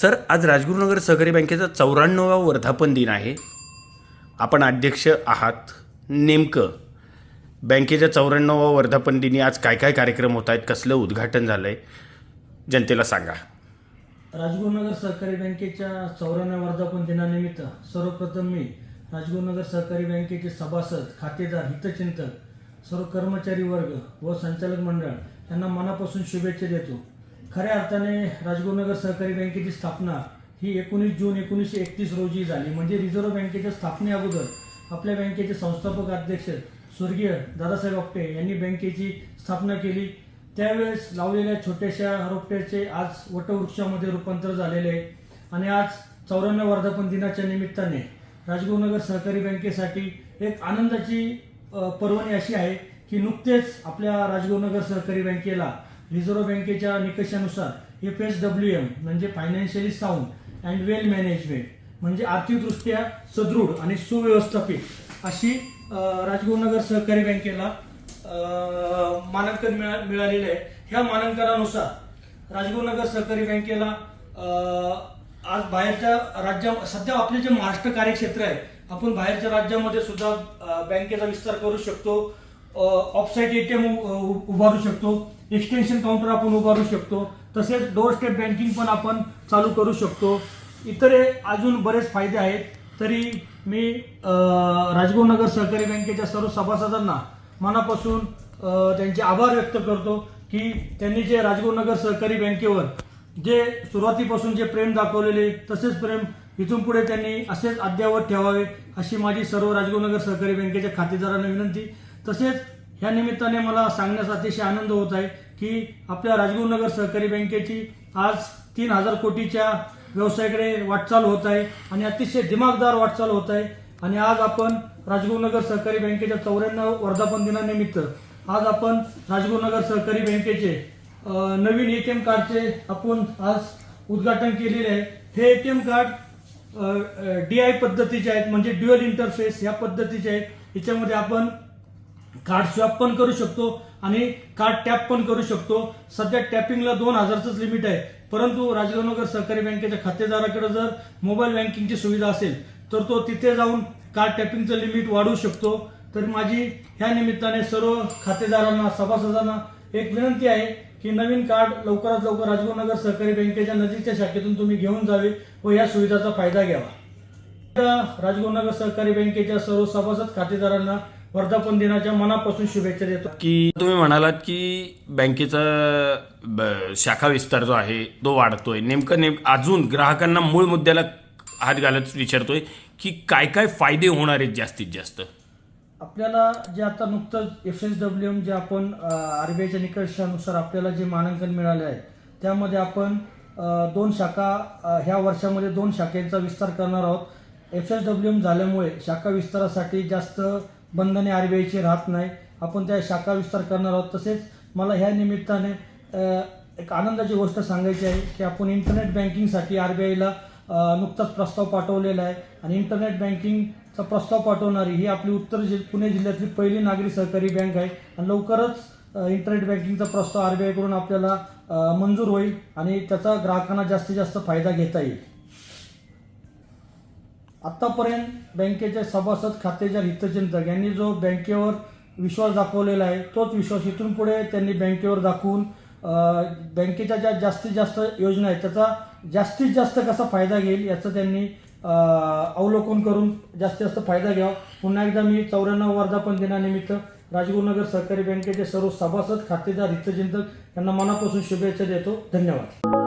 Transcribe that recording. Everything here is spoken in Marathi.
सर आज राजगुरुनगर सहकारी बँकेचा चौऱ्याण्णवा वर्धापन दिन आहे. आपण अध्यक्ष आहात. नेमकं बँकेच्या चौऱ्याण्णवा वर्धापन दिनी आज काय काय कार्यक्रम होत आहेत? कसलं उद्घाटन झालं आहे जनतेला सांगा. राजगुरुनगर सहकारी बँकेच्या चौऱ्याण्णव वर्धापन दिनानिमित्त सर्वप्रथम मी राजगुरुनगर सहकारी बँकेचे सभासद खातेदार हितचिंतक सर्व कर्मचारी वर्ग व संचालक मंडळ यांना मनापासून शुभेच्छा देतो. खऱ्या अर्थाने राजगुरुनगर सहकारी बँकेची स्थापना ही एकोणीस जून एकोणीसशे एकतीस रोजी झाली. म्हणजे रिझर्व्ह बँकेच्या स्थापने अगोदर आपल्या बँकेचे संस्थापक अध्यक्ष स्वर्गीय दादासाहेब आपटे यांनी बँकेची स्थापना केली. त्यावेळेस लावलेल्या छोट्याशा रोपट्याचे आज वटवृक्षामध्ये रूपांतर झालेले आहे. आणि आज चौऱ्याण्णव वर्धापन दिनाच्या निमित्ताने राजगुरुनगर सहकारी बँकेसाठी एक आनंदाची पर्वणी अशी आहे की नुकतेच आपल्या राजगुरुनगर सहकारी बँकेला रिझर्व्ह बँकेच्या निकषानुसार एफ एस डब्ल्यू एम म्हणजे financially sound and well management म्हणजे आर्थिकदृष्ट्या सदृढ आणि सुव्यवस्थापित अशी राजगुरुनगर सहकारी बँकेला मानांकन मिळा मिळालेलं आहे. ह्या मानांकनानुसार राजगुरुनगर सहकारी बँकेला आज बाहेरच्या राज्या सध्या आपले जे महाराष्ट्र कार्यक्षेत्र आहे आपण बाहेरच्या राज्यामध्ये सुद्धा बँकेचा विस्तार करू शकतो. ऑफसाईट एटीएम उभारू शकतो. एक्सटेन्शन काउंटर आपण उभारू शकतो. तसेच डोर स्टेप बँकिंग पण आपण चालू करू शकतो. इतर अजून बरेच फायदे आहेत. तरी मी राजगोनगर सहकारी बँकेच्या सर्व सभासदांना मनापासून त्यांचे आभार व्यक्त करतो की त्यांनी जे राजगोनगर सहकारी बँकेवर जे सुरुवातीपासून जे प्रेम दाखवलेले तसेच प्रेम इथून पुढे त्यांनी असेच अद्यावत ठेवावे अशी माझी सर्व राजगोनगर सहकारी बँकेच्या खातेदारांना विनंती. तसेच ह्या निमित्ताने मला सांगण्यास अतिशय आनंद होत आहे की आपल्या राजगुरुनगर सहकारी बँकेची आज तीन हजार कोटीच्या व्यवसायाकडे वाटचाल होत आहे आणि अतिशय दिमागदार वाटचाल होत आहे. आणि आज आपण राजगुरुनगर सहकारी बँकेच्या चौऱ्याण्णव वर्धापन दिनानिमित्त आज आपण राजगुरुनगर सहकारी बँकेचे अ, नवीन एटीएम कार्डचे आपण आज उद्घाटन केलेले आहे. हे एटीएम कार्ड डी आय पद्धतीचे आहेत म्हणजे ड्युअल इंटरफेस ह्या पद्धतीचे आहेत. याच्यामध्ये आपण कार्ड स्वॅप पण करू शकतो आणि कार्ड टॅप पण करू शकतो. सध्या टॅपिंगला दोन हजारचंच लिमिट आहे. परंतु राजगुरुनगर सहकारी बँकेच्या खातेदाराकडे जर मोबाईल बँकिंगची सुविधा असेल तर तो तिथे जाऊन कार्ड टॅपिंगचं लिमिट वाढवू शकतो. तर माझी ह्या निमित्ताने सर्व खातेदारांना सभासदांना एक विनंती आहे की नवीन कार्ड लवकरात लवकर राजगुरुनगर सहकारी बँकेच्या नजीकच्या शाखेतून तुम्ही घेऊन जावे व या सुविधाचा फायदा घ्यावा. राजगुरुनगर सहकारी बँकेच्या सर्व सभासद खातेदारांना वर्धापन दिनाच्या मनापासून शुभेच्छा देतो. की तुम्ही म्हणालात की बँकेचा शाखा विस्तार जो आहे तो वाढतोय. नेमकं नेम अजून ग्राहकांना मूळ मुद्द्याला हात घालत विचारतोय की काय काय फायदे होणार आहेत जास्तीत जास्त? आपल्याला जे आता नुकतंच एफ एस डब्ल्यू एम जे आपण आरबीआयच्या निकषानुसार आपल्याला जे मानांकन मिळाले आहे त्यामध्ये आपण दोन शाखा ह्या वर्षामध्ये दोन शाखेचा विस्तार करणार आहोत. एफ एस डब्ल्यू एम झाल्यामुळे शाखा विस्तारासाठी जास्त बंधने आरबीआयची राहत नाही. आपण त्या शाखा विस्तार करणार आहोत. तसेच मला ह्या निमित्ताने एक आनंदाची गोष्ट सांगायची आहे की आपण इंटरनेट बँकिंगसाठी आर बी आयला नुकताच प्रस्ताव पाठवलेला आहे. आणि इंटरनेट बँकिंगचा प्रस्ताव पाठवणारी ही आपली उत्तर जि पुणे जिल्ह्यातली पहिली नागरी सहकारी बँक आहे. आणि लवकरच इंटरनेट बँकिंगचा प्रस्ताव आर बी आयकडून आपल्याला मंजूर होईल आणि त्याचा ग्राहकांना जास्तीत जास्त फायदा घेता येईल. आत्तापर्यंत बँकेच्या सभासद खातेदार हितचिंतक यांनी जो बँकेवर विश्वास दाखवलेला आहे तोच विश्वास इथून पुढे त्यांनी बँकेवर दाखवून बँकेच्या ज्या जास्तीत जास्त योजना आहेत त्याचा जास्तीत जास्त कसा फायदा घेईल याचं त्यांनी अवलोकन करून जास्तीत जास्त फायदा घ्यावा. पुन्हा एकदा मी चौऱ्याण्णव वर्धापन दिनानिमित्त राजगुरुनगर सहकारी बँकेचे सर्व सभासद खातेदार हितचिंतक यांना मनापासून शुभेच्छा देतो. धन्यवाद.